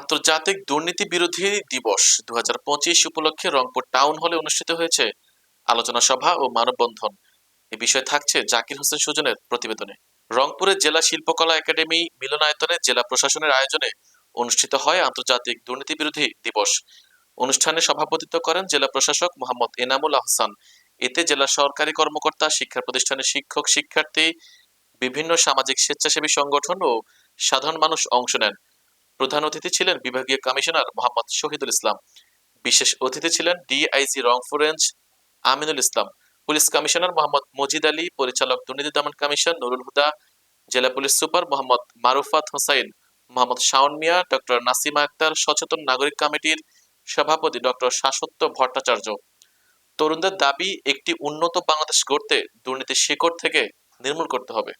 আন্তর্জাতিক দুর্নীতি বিরোধী দিবস দু হাজার পঁচিশ উপলক্ষে রংপুর টাউন হলে অনুষ্ঠিত হয়েছে আলোচনা সভা ও মানববন্ধন। এ বিষয়ে থাকছে জাকির হোসেন সুজনের প্রতিবেদনে। রংপুরের জেলা শিল্পকলা একাডেমি মিলনায়তনে জেলা প্রশাসনের আয়োজনে অনুষ্ঠিত হয় আন্তর্জাতিক দুর্নীতি বিরোধী দিবস। অনুষ্ঠানে সভাপতিত্ব করেন জেলা প্রশাসক মোহাম্মদ এনামুল আহসান। এতে জেলা সরকারি কর্মকর্তা শিক্ষা প্রতিষ্ঠানের শিক্ষক, শিক্ষার্থী, বিভিন্ন সামাজিক স্বেচ্ছাসেবী সংগঠন ও সাধারণ মানুষ অংশ নেন। প্রধান অতিথি ছিলেন বিভাগীয় কমিশনার মোহাম্মদ শহীদুল ইসলাম। বিশেষ অতিথি ছিলেন DIG Rangpur range Aminul Islam. Police commissioner Mohammad Majid Ali, পরিচালক দুর্নীতি দমন কমিশন নুরুল হুদা, জেলা police super Mohammad Marufat Hossain, Mohammad Shawon Mia, doctor Nasima Akter, সচেতন নাগরিক কমিটির সভাপতি ডক্টর শাশ্বত ভট্টাচার্য। তরুণদের দাবি, একটি উন্নত বাংলাদেশ গড়তে দুর্নীতির শিকড় থেকে নির্মূল করতে হবে।